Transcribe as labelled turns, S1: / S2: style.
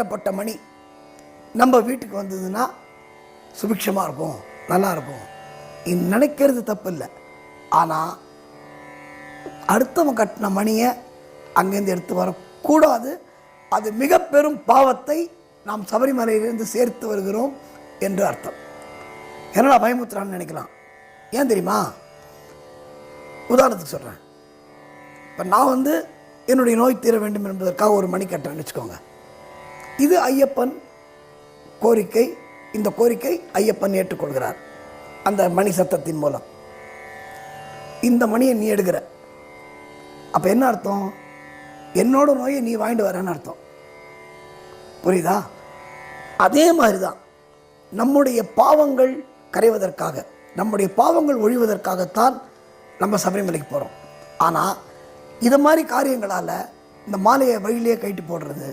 S1: கட்டப்பட்ட மணி. நம்ம வீட்டுக்கு வந்ததுன்னா சுபிக்ஷமாக இருக்கும் நல்லா இருக்கும். இது நினைக்கிறது தப்பு இல்லை ஆனால் அடுத்தவன் கட்டின மணியை அங்கேருந்து எடுத்து வரக்கூடாது. அது மிக பெரும் பாவத்தை நாம் சபரிமலையிலிருந்து சேர்த்து வருகிறோம் என்று அர்த்தம். என்னடா பயமுத்துறான்னு நினைக்கலாம். ஏன் தெரியுமா? உதாரணத்துக்கு சொல்கிறேன் இப்போ நான் வந்து என்னுடைய நோய் தீர வேண்டும் என்பதற்காக ஒரு மணி கட்டுறேன்னு வச்சுக்கோங்க. இது ஐயப்பன் கோரிக்கை. இந்த கோரிக்கை ஐயப்பன் ஏற்றுக்கொள்கிறார். அந்த மணி சத்தத்தின் மூலம். இந்த மணியை நீ எடுக்கிற. அப்போ என்ன அர்த்தம்? என்னோட நோயை நீ வாங்கிட்டு வரேன்னு அர்த்தம். புரியுதா? அதே மாதிரி தான் நம்முடைய பாவங்கள் கரைவதற்காக நம்முடைய பாவங்கள் ஒழிவதற்காகத்தான் நம்ம சபரிமலைக்கு போகிறோம் ஆனால் இது மாதிரி காரியங்களால் இந்த மாலையை வழியிலேயே கைட்டு போடுறது